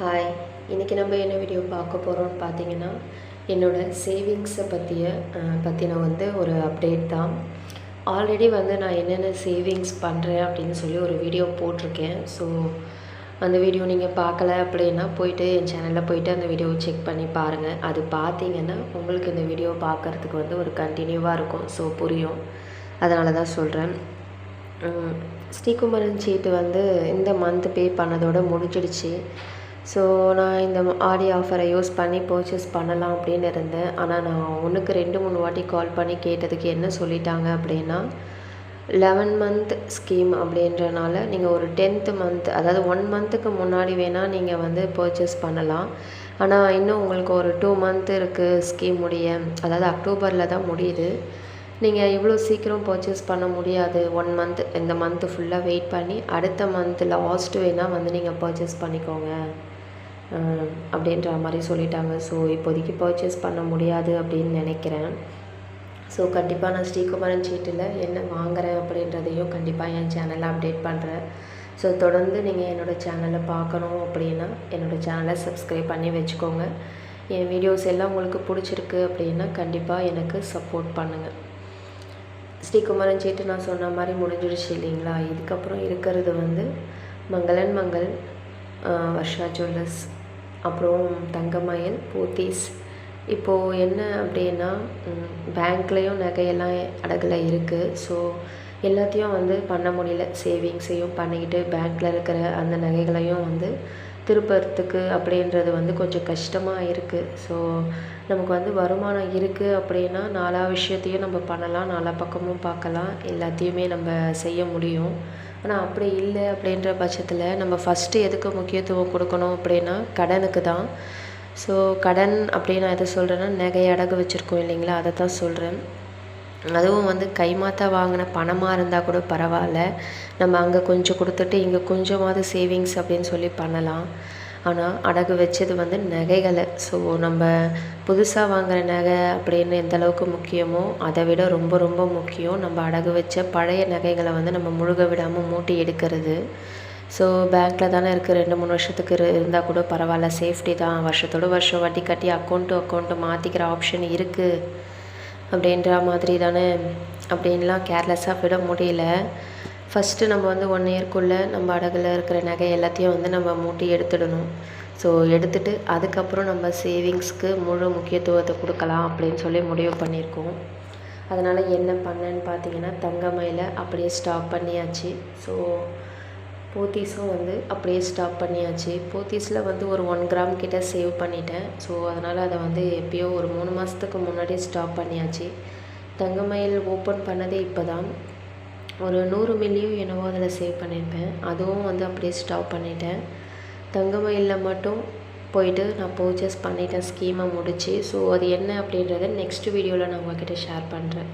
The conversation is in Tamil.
ஹாய் இன்றைக்கி நம்ம என்ன வீடியோ பார்க்க போகிறோம்னு பார்த்தீங்கன்னா என்னோடய சேவிங்ஸை பற்றிய பற்றின வந்து ஒரு அப்டேட் தான். ஆல்ரெடி வந்து நான் என்னென்ன சேவிங்ஸ் பண்ணுறேன் அப்படின்னு சொல்லி ஒரு வீடியோ போட்டிருக்கேன். ஸோ அந்த வீடியோ நீங்கள் பார்க்கல அப்படின்னா போயிட்டு என் சேனலில் போயிட்டு அந்த வீடியோவை செக் பண்ணி பாருங்கள் அது பார்த்தீங்கன்னா உங்களுக்கு இந்த வீடியோ பார்க்குறதுக்கு வந்து ஒரு கண்டினியூவாக இருக்கும். ஸோ புரியும். அதனால தான் சொல்கிறேன் ஸ்ரீகுமரன் சீட்டு வந்து இந்த மந்த் பே பண்ணதோடு முடிஞ்சிடுச்சு. ஸோ நான் இந்த ஆடி ஆஃபரை யூஸ் பண்ணி பர்ச்சேஸ் பண்ணலாம் அப்படின்னு இருந்தேன். ஆனால் நான் ஒன்றுக்கு ரெண்டு மூணு வாட்டி கால் பண்ணி கேட்டதுக்கு என்ன சொல்லிட்டாங்க அப்படின்னா லெவன் மந்த் ஸ்கீம் அப்படின்றனால நீங்கள் ஒரு டென்த்து மந்த் அதாவது ஒன் மந்த்துக்கு முன்னாடி வேணால் நீங்கள் வந்து பர்ச்சேஸ் பண்ணலாம். ஆனால் இன்னும் உங்களுக்கு ஒரு டூ மந்த் இருக்குது ஸ்கீம் முடிய. அதாவது அக்டோபரில் தான் முடியுது. நீங்கள் இவ்வளோ சீக்கிரம் பர்ச்சேஸ் பண்ண முடியாது. ஒன் மந்த் இந்த மந்த்து ஃபுல்லாக வெயிட் பண்ணி அடுத்த மந்த் லாஸ்ட்டு வேணால் வந்து நீங்கள் பர்ச்சேஸ் பண்ணிக்கோங்க. அப்படின்ற மாதிரி சொல்லிட்டாங்க. ஸோ இப்போதைக்கு பர்ச்சேஸ் பண்ண முடியாது அப்படின்னு நினைக்கிறேன். ஸோ கண்டிப்பாக நான் ஸ்ரீகுமரன் சீட்டில் என்ன வாங்குகிறேன் அப்படின்றதையும் கண்டிப்பாக என் சேனலில் அப்டேட் பண்ணுறேன் ஸோ தொடர்ந்து நீங்கள் என்னோடய சேனலை பார்க்கணும் அப்படின்னா என்னோடய சேனலை சப்ஸ்கிரைப் பண்ணி வச்சுக்கோங்க. என் வீடியோஸ் எல்லாம் உங்களுக்கு பிடிச்சிருக்கு அப்படின்னா கண்டிப்பாக எனக்கு சப்போர்ட் பண்ணுங்கள் ஸ்ரீகுமரன் சீட்டு நான் சொன்ன மாதிரி முடிஞ்சிடுச்சு இல்லைங்களா? இதுக்கப்புறம் இருக்கிறது வந்து மங்களன் மங்கள் வர்ஷா ஜுவல்லர்ஸ் அப்புறம் தங்கமயில் போத்தீஸ். இப்போது என்ன அப்படின்னா பேங்க்லேயும் நகையெல்லாம் அடகில் இருக்குது ஸோ எல்லாத்தையும் வந்து பண்ண முடியல. சேவிங்ஸையும் பண்ணிக்கிட்டு பேங்க்கில் இருக்கிற அந்த நகைகளையும் வந்து திருப்பறத்துக்கு அப்படின்றது வந்து கொஞ்சம் கஷ்டமாக இருக்குது ஸோ நமக்கு வந்து வருமானம் இருக்குது அப்படின்னா நாலா விஷயத்தையும் நம்ம பண்ணலாம் நாலா பக்கமும் பார்க்கலாம் எல்லாத்தையுமே நம்ம செய்ய முடியும். ஆனால் அப்படி இல்லை அப்படின்ற பட்சத்தில் நம்ம ஃபஸ்ட்டு எதுக்கு முக்கியத்துவம் கொடுக்கணும் அப்படின்னா கடனுக்கு தான். ஸோ கடன் அப்படின்னு நான் எதை சொல்கிறேன்னா நகை அடகு வச்சுருக்கோம் இல்லைங்களா? அதை தான் சொல்கிறேன் அதுவும் வந்து கைமாத்தா வாங்கின பணமாக இருந்தால் கூட பரவாயில்ல. நம்ம அங்கே கொஞ்சம் கொடுத்துட்டு இங்கே கொஞ்சமாவது சேவிங்ஸ் அப்படின்னு சொல்லி பண்ணலாம். ஆனால் அடகு வச்சது வந்து நகைகளை. ஸோ நம்ம புதுசாக வாங்குகிற நகை அப்படின்னு எந்த அளவுக்கு முக்கியமோ அதை விட ரொம்ப ரொம்ப முக்கியம். நம்ம அடகு வச்ச பழைய நகைகளை வந்து நம்ம முழுக விடாமல் மூட்டி எடுக்கிறது. ஸோ பேங்க்கில் தானே இருக்குது ரெண்டு மூணு வருஷத்துக்கு இருந்தால் கூட பரவாயில்ல. சேஃப்டி தான். வருஷத்தோட வருஷம் வட்டி கட்டி அக்கௌண்ட்டு அக்கௌண்ட்டு மாற்றிக்கிற ஆப்ஷன் இருக்குது அப்படின்ற மாதிரி தானே அப்படின்லாம் கேர்லெஸ்ஸாக விட முடியல. ஃபஸ்ட்டு நம்ம வந்து ஒன் இயர்க்குள்ளே நம்ம அடகில் இருக்கிற நகை எல்லாத்தையும் வந்து நம்ம மூட்டி எடுத்துடணும். ஸோ எடுத்துகிட்டு அதுக்கப்புறம் நம்ம சேவிங்ஸ்க்கு முழு முக்கியத்துவத்தை கொடுக்கலாம் அப்படின்னு சொல்லி முடிவு பண்ணியிருக்கோம். அதனால் என்ன பண்ணேன்னு பார்த்தீங்கன்னா தங்கமயில அப்படியே ஸ்டாப் பண்ணியாச்சு. ஸோ போத்தீஸும் வந்து அப்படியே ஸ்டாப் பண்ணியாச்சு. போத்தீஸில் வந்து ஒரு ஒன் கிராம் கிட்ட சேவ் பண்ணிட்டேன். ஸோ அதனால் அதை வந்து எப்பயோ ஒரு மூணு மாதத்துக்கு முன்னாடியே ஸ்டாப் பண்ணியாச்சு. தங்கமயில் ஓப்பன் பண்ணதே இப்போ தான் ஒரு நூறு மில்லியும் என்னவோ அதில் சேவ் பண்ணியிருப்பேன். அதுவும் வந்து அப்படியே ஸ்டாப் பண்ணிட்டேன். தங்கமயிலில் மட்டும் போயிட்டு நான் பர்ச்சேஸ் பண்ணிட்டேன். ஸ்கீமை முடித்து ஸோ அது என்ன அப்படின்றத நெக்ஸ்ட் வீடியோவில் நான் உங்ககிட்ட ஷேர் பண்ணுறேன்